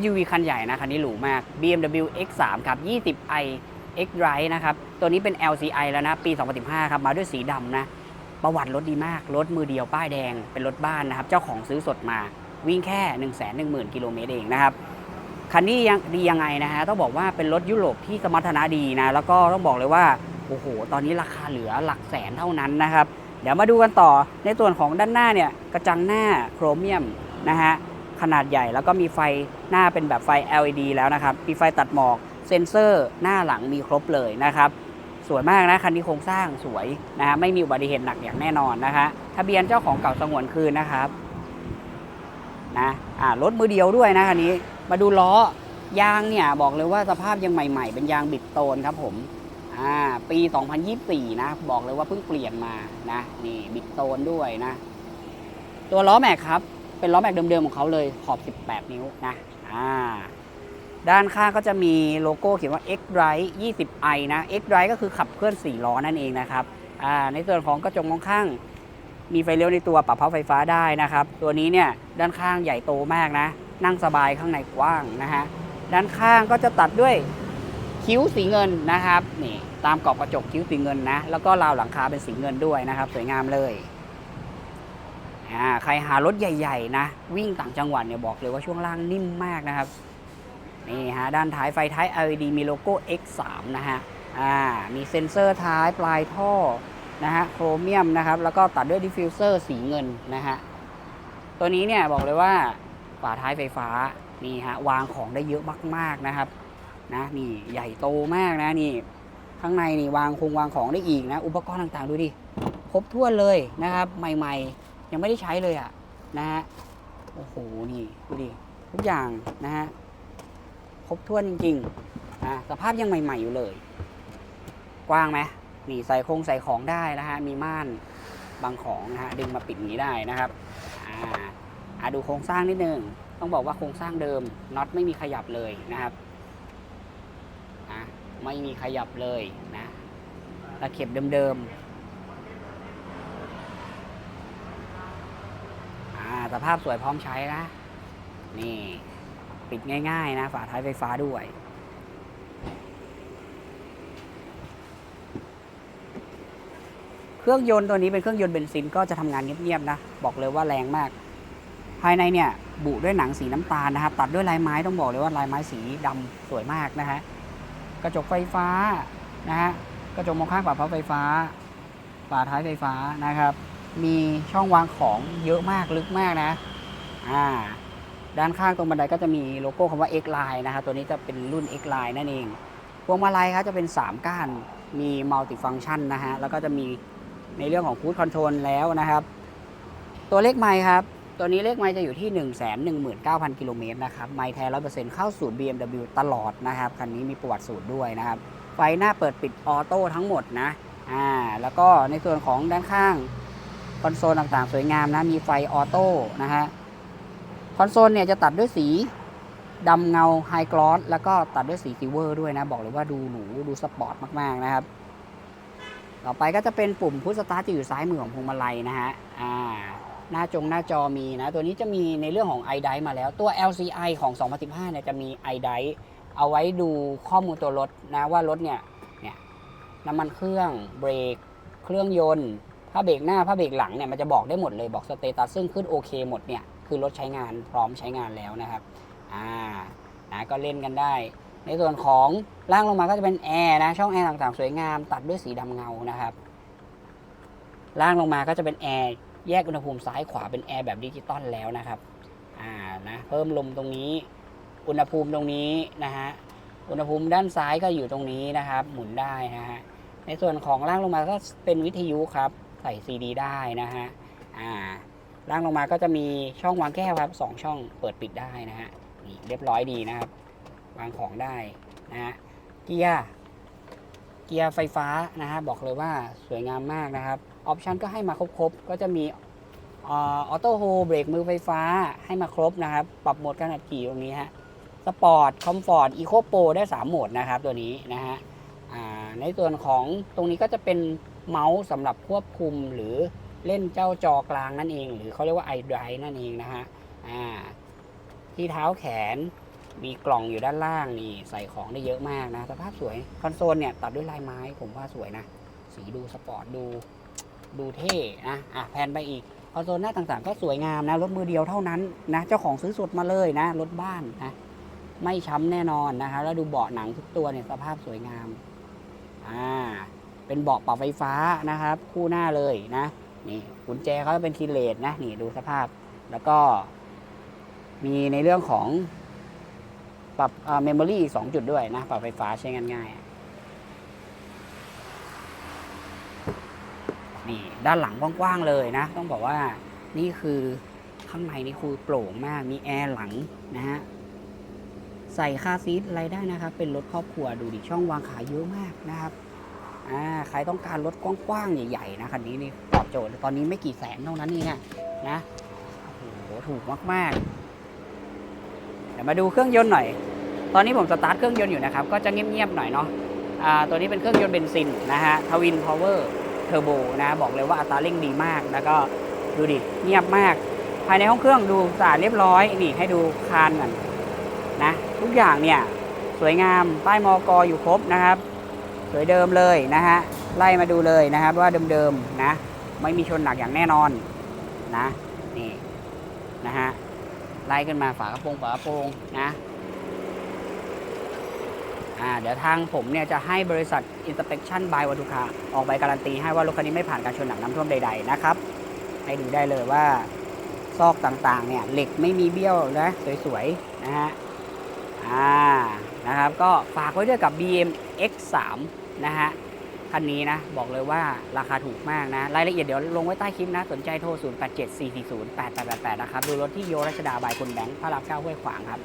SUV คันใหญ่นะคันนี้หรูมาก BMW X3 ครับ 20i X Drive นะครับ ตัวนี้เป็น LCI แล้วนะ ปี 2015 ครับ มาด้วยสีดำนะ ประวัติรถดีมาก รถมือเดียวป้ายแดง เป็นรถบ้านนะครับ เจ้าของซื้อสดมา วิ่งแค่ 1 1 0 0 0 0 กิโลเมตรเองนะครับ คันนี้ยังดียังไงนะฮะ ต้องบอกว่าเป็นรถยุโรปที่สมรรถนะดีนะ แล้วก็ต้องบอกเลยว่า โอ้โห ตอนนี้ราคาเหลือหลักแสนเท่านั้นนะครับ เดี๋ยวมาดูกันต่อ ในส่วนของด้านหน้าเนี่ย กระจังหน้าโครเมียมนะฮะ ขนาดใหญ่ แล้วก็มีไฟหน้าเป็นแบบไฟ LED แล้วนะครับ มีไฟตัดหมอก เซ็นเซอร์หน้าหลังมีครบเลยนะครับสวยมากนะคันนี้โครงสร้างสวยนะฮะไม่มีอุบัติเหตุหนักอย่างแน่นอนนะคะทะเบียนเจ้าของเก่าสงวนคืนนะครับนะอ่ารถมือเดียวด้วยนะคันนี้มาดูล้อยางเนี่ยบอกเลยว่าสภาพยังใหม่ ๆ เป็นยางบิดโตนครับผมอ่าปี 2024 นะบอกเลยว่าเพิ่งเปลี่ยนมานะนี่บิดโตนด้วยนะ ตัวล้อแม็กครับ เป็นล้อแม็กเดิมๆของเขาเลยขอบ 18 นิ้วนะอ่าด้านข้างก็จะมีโลโก้เขียนว่า X Drive 20i นะ X Drive ก็คือขับเคลื่อน 4 ล้อนั่นเองนะครับอ่าในส่วนของกระจกมองข้าง มีไฟเลี้ยวในตัวปรับเผาไฟฟ้าได้นะครับ ตัวนี้เนี่ยด้านข้างใหญ่โตมากนะ นั่งสบายข้างในกว้างนะฮะด้านข้างก็จะตัดด้วยคิ้วสีเงินนะครับนี่ตามกรอบกระจกคิ้วสีเงินนะแล้วก็ราวหลังคาเป็นสีเงินด้วยนะครับ สวยงามเลย ใครหารถใหญ่ ๆ นะ วิ่งต่างจังหวัดเนี่ยบอกเลยว่าช่วงล่างนิ่มมากนะครับ นี่ฮะ ด้านท้ายไฟท้าย LED มีโลโก้ X3 นะฮะอ่ามีเซ็นเซอร์ท้ายปลายท่อนะฮะโครเมียมนะครับ แล้วก็ตัดด้วยดิฟฟิวเซอร์สีเงินนะฮะ ตัวนี้เนี่ยบอกเลยว่าฝาท้ายไฟฟ้านี่ฮะวางของได้เยอะมากๆนะครับนะนี่ใหญ่โตมากนะนี่ข้างในนี่วางคงวางของได้อีกนะ อุปกรณ์ต่างๆดูดิครบถ้วนเลยนะครับ ใหม่ ๆ ยังไม่ได้ใช้เลยอะนะฮะโอ้โหนี่ดูดิทุกอย่างนะฮะครบถ้วนจริงๆนะสภาพยังใหม่ ๆ อยู่เลย กว้างไหมนี่ใส่โครงใส่ของได้นะฮะมีม่านบางของนะฮะดึงมาปิดนี้ได้นะครับอ่าอ่าดูโครงสร้างนิดนึงต้องบอกว่าโครงสร้างเดิมน็อตไม่มีขยับเลยนะครับอะไม่มีขยับเลยนะตะเข็บเดิมๆ อ่าส ภาพสวยพร้อมใช้นะ นี่ ปิดง่าย ๆ นะ ฝาท้ายไฟฟ้าด้วย เครื่องยนต์ตัวนี้เป็นเครื่องยนต์เบนซินก็จะทำงานเงียบๆนะ บอกเลยว่าแรงมาก ภายในเนี่ยบุด้วยหนังสีน้ำตาลนะครับ ตัดด้วยลายไม้ต้องบอกเลยว่าลายไม้สีดำสวยมากนะฮะกระจกไฟฟ้านะฮะกระจกมองข้างฝาพับไฟฟ้าฝาท้ายไฟฟ้านะครับ มีช่องวางของเยอะมากลึกมากนะอ่าด้านข้างตรงบันไดก็จะมีโลโก้คำว่า X Line นะครับตัวนี้จะเป็นรุ่น X Line นั่นเองพวงมาลัยครับจะเป็น 3 ก้านมีมัลติฟัง c t ชันนะฮะแล้วก็จะมีในเรื่องของ Cruise Control แล้วนะครับ ตัวเลขไมค์ครับ ตัวนี้เลขไมค์จะอยู่ที่ 1 1 9 0 0 0 กิโลเมตรนะครับไมค์แท้100%เข้าสู่ BMW ตลอดนะครับคันนี้มีประวัติสูตรด้วยนะครับ ไฟหน้าเปิดปิดออโต้ทั้งหมดนะอ่าแล้วก็ในส่วนของด้านข้าง คอนโซลต่างๆ สวยงามนะ มีไฟออโต้นะฮะ คอนโซลเนี่ยจะตัดด้วยสีดำเงาไฮกลอสแล้วก็ตัดด้วยสีซิลเวอร์ด้วยนะ บอกเลยว่าดูหรูดูสปอร์ตมาก ๆ นะครับ ต่อไปก็จะเป็นปุ่มพุชสตาร์ทจะอยู่ซ้ายมือของพวงมาลัยนะฮะ อ่า หน้าจงหน้าจอมีนะ ตัวนี้จะมีในเรื่องของ i d i มาแล้ว ตัว LCI ของ 2015 เนี่ยจะมี i d i เอาไว้ดูข้อมูลตัวรถนะว่ารถเนี่ย เนี่ยน้ำมันเครื่องเบรก เครื่องยนต์ ผ้าเบรกหน้าผ้าเบรกหลังเนี่ยมันจะบอกได้หมดเลยบอกสเตตัสซึ่งขึ้นโอเคหมดเนี่ยคือรถใช้งานพร้อมใช้งานแล้วนะครับอ่านะก็เล่นกันได้ ในส่วนของล่างลงมาก็จะเป็นแอร์นะช่องแอร์ต่างๆ สวยงาม ตัดด้วยสีดำเงานะครับ ล่างลงมาก็จะเป็นแอร์แยกอุณหภูมิซ้ายขวาเป็นแอร์แบบดิจิตอลแล้วนะครับอ่านะเพิ่มลมตรงนี้ อุณหภูมิตรงนี้นะฮะอุณหภูมิด้านซ้ายก็อยู่ตรงนี้นะครับ หมุนได้นะฮะในส่วนของล่างลงมาก็เป็นวิทยุครับ ใส่ซีดีได้นะฮะอ่าล่างลงมาก็จะมีช่องวางแก้วครับสองช่องเปิดปิดได้นะฮะนี่เรียบร้อยดีนะครับ วางของได้นะฮะเกียร์เกียร์ไฟฟ้านะฮะบอกเลยว่าสวยงามมากนะครับออปชันก็ให้มาครบๆ ก็จะมีออโต้โฮเบรกมือไฟฟ้าให้มาครบนะครับ ปรับโหมดการขับขี่ตรงนี้ฮะสปอร์ตคอมฟอร์ตอีโคโปรได้ 3 โหมดนะครับตัวนี้นะฮะอ่าในส่วนของตรงนี้ก็จะเป็น เมาส์สำหรับควบคุมหรือเล่นเจ้าจอกลางนั่นเอง หรือเขาเรียกว่า iDrive นั่นเองนะฮะอ่าที่เท้าแขนมีกล่องอยู่ด้านล่างนี่ใส่ของได้เยอะมากนะ สภาพสวยคอนโซลเนี่ยตัดด้วยลายไม้ผมว่าสวยนะ สีดูสปอร์ตดูดูเท่นะอะแพนไปอีกคอนโซลหน้าต่างๆ ก็สวยงามนะ รถมือเดียวเท่านั้นนะ เจ้าของซื้อสดมาเลยนะ รถบ้านนะไม่ช้ำแน่นอนนะคะแล้วดูเบาะหนังทุกตัวเนี่ยสภาพสวยงามอ่า เป็นเบาะปรับไฟฟ้านะครับ คู่หน้าเลยนะนี่กุญแจเขาจะเป็นคีเลสนะนี่ดูสภาพ แล้วก็ มีในเรื่องของปรับเมมโมรี่สองจุดด้วยนะ ปรับไฟฟ้าใช้งานง่ายนี่ด้านหลังกว้างๆเลยนะ ต้องบอกว่านี่คือข้างในนี่คือโปร่งมากมีแอร์หลังนะฮะใส่คาซีทอะไรได้นะครับ เป็นรถครอบครัวดูดิช่องวางขาเยอะมากนะครับ อ่าใครต้องการรถกว้างๆใหญ่ๆนะคันนี้นี่ตอบโจทย์ตอนนี้ไม่กี่แสนเท่านั้นเองอะนะโอ้โหถูกมากๆเดี๋ยวมาดูเครื่องยนต์หน่อย ตอนนี้ผมสตาร์ทเครื่องยนต์อยู่นะครับ ก็จะเงียบๆหน่อยเนาะอ่าตัวนี้เป็นเครื่องยนต์เบนซินนะฮะทวินพาวเวอร์เทอร์โบนะบอกเลยว่าอัตราเร่งดีมากแล้วก็ดูดิเงียบมาก ภายในห้องเครื่องดูสะอาดเรียบร้อยนี่ให้ดูคานก่อนนะ ทุกอย่างเนี่ยสวยงามป้ายมอกออยู่ครบนะครับ สวยเดิมเลยนะฮะไล่มาดูเลยนะครับว่าเดิมๆนะไม่มีชนหนักอย่างแน่นอนนะนี่นะฮะไล่ขึ้นมาฝากระโปรงฝากระโปรงนะอ่าเดี๋ยวทางผมเนี่ยจะให้บริษัท Inspection by วัตุคาออกใบการันตีให้ว่ารถคันนี้ไม่ผ่านการชนหนักน้ำท่วมใดๆนะครับ ให้ดูได้เลยว่าซอกต่างๆเนี่ยเหล็กไม่มีเบี้ยวนะสวยๆนะฮะอ่า นะครับก็ฝากไว้ด้วยกับ BM X3 นะฮะคันนี้นะ บอกเลยว่าราคาถูกมากนะ รายละเอียดเดี๋ยวลงไว้ใต้คลิปนะ สนใจโทร 0874408888 นะครับ ดูรถที่โยรัชดาบายคุณแบงค์พระรามเก้าห้วยขวางครับ